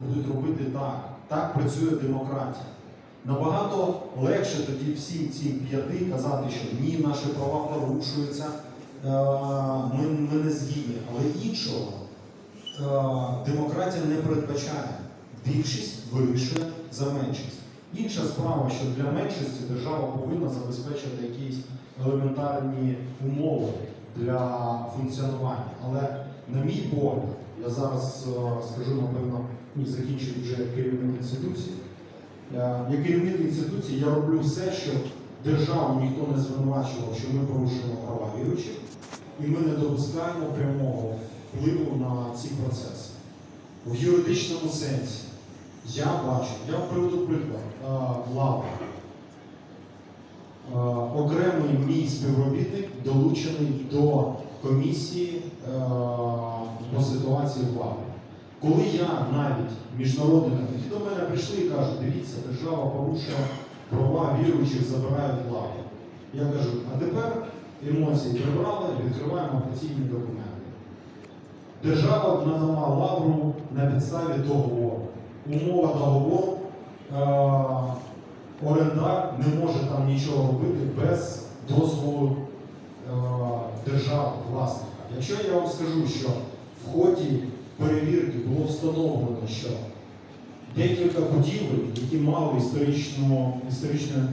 будуть робити так. Так працює демократія. Набагато легше тоді всім цим п'яти казати, що ні, наші права порушуються, е, ми, ми не згідні. Але іншого е, демократія не передбачає. Більшість вирішує за меншість. Інша справа, що для меншості держава повинна забезпечити якісь елементарні умови для функціонування. Але, на мій погляд, я зараз е, скажу, напевно, і закінчую вже керівник інституції. Е, Як керівник інституції я роблю все, щоб державу ніхто не звинувачував, що ми порушуємо права віруючих, і ми не допускаємо прямого впливу на ці процеси. В юридичному сенсі я бачу, я приведу приклад е, лава. Е, Окремий мій співробітник долучений до комісії по ситуації в лаві. Коли я навіть міжнародники, які до мене прийшли і кажуть, дивіться, держава порушує права віруючих, забирають лаву. Я кажу, а тепер емоції прибрали, відкриваємо офіційні документи. Держава надала лавру на підставі договору. Умова договору, е, орендар не може там нічого робити без дозволу е, держави, власника. Якщо я вам скажу, що в ході перевірки було встановлено, що декілька будівель, які мали історичну, історичне е,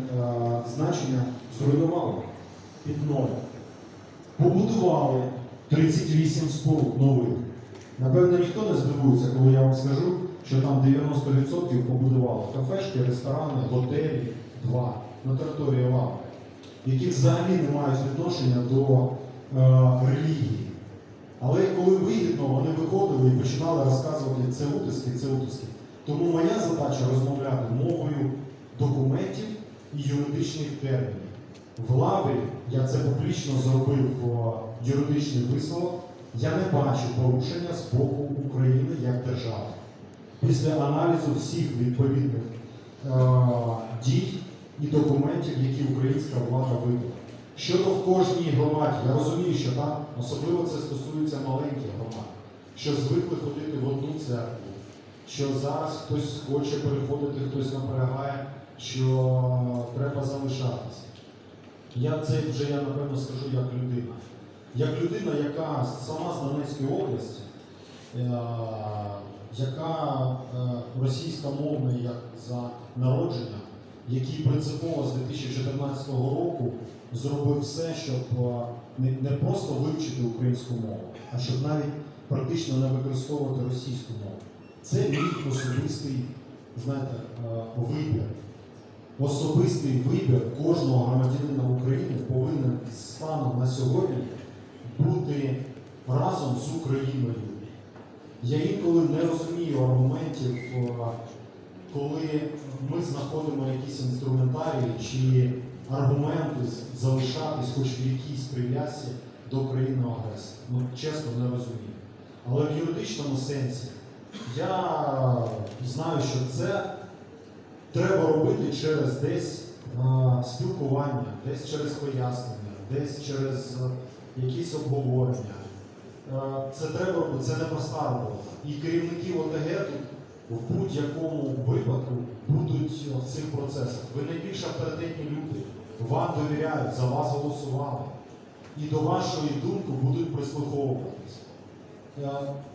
значення, зруйнували під ноль. Побудували 38 споруд нових. Напевно, ніхто не здивується, коли я вам скажу, що там 90% побудували кафешки, ресторани, готелі, два на території Лави, які взагалі не мають відношення до е, релігії. Але коли вигідно, вони виходили і починали розказувати це утиски, це утиски. Тому моя задача розмовляти мовою документів і юридичних термінів. В лаві я це публічно зробив о, юридичний висновок. Я не бачу порушення з боку України як держави. Після аналізу всіх відповідних е, дій і документів, які українська влада видала. Щодо в кожній громаді, я розумію, що там особливо це стосується маленьких громад, що звикли ходити в одну церкву, що зараз хтось хоче переходити, хтось наполягає, що треба залишатися. Я це вже я напевно скажу як людина. Як людина, яка сама з Донецької області, е, яка е, російськомовна як за народження, який принципово з 2014 року зробив все, щоб е, не, просто вивчити українську мову, а щоб навіть практично не використовувати російську мову. Це мій особистий, знаєте, е, вибір. Особистий вибір кожного громадянина України повинен станом на сьогодні бути разом з Україною. Я інколи не розумію аргументів, е, коли ми знаходимо якісь інструментарії чи аргументи залишатись хоч в якійсь прив'язці до країни агресора. Ну, чесно, не розумію. Але в юридичному сенсі я знаю, що це треба робити через десь е, спілкування, десь через пояснення, десь через е, якісь обговорення. Е, Це треба робити, це не проста робота. І керівники ОТГ тут в будь-якому випадку будуть в цих процесах. Ви найбільш авторитетні люди, вам довіряють, за вас голосували. І до вашої думки будуть прислуховуватись. Е,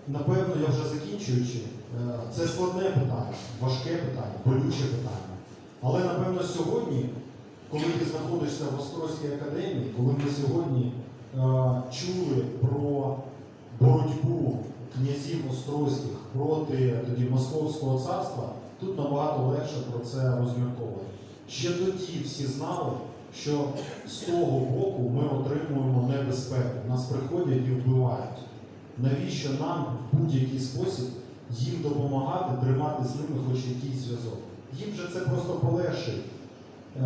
Напевно, я вже закінчуючи, е, це складне питання, важке питання, болюче питання. Але напевно сьогодні, коли ти знаходишся в Острозькій академії, коли ми сьогодні е, чули про боротьбу князів Острозьких проти тоді Московського царства, тут набагато легше про це розмірковувати. Ще тоді всі знали, що з того боку ми отримуємо небезпеку. Нас приходять і вбивають. Навіщо нам в будь-який спосіб їм допомагати, тримати з ними хоч якийсь зв'язок? Їм же це просто полегшить е,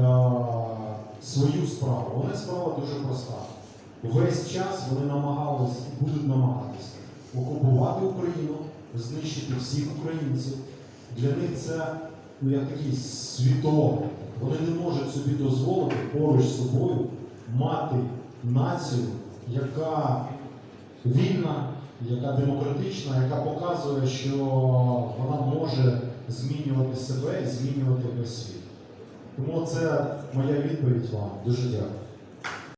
свою справу. Вони справа дуже проста. Весь час вони намагались і будуть намагатися окупувати Україну, знищити всіх українців. Для них це ну, як такий світогляд. Вони не можуть собі дозволити поруч з собою мати націю, яка вільна, яка демократична, яка показує, що вона може змінювати себе і змінювати весь світ. Тому це моя відповідь вам. Дуже дякую.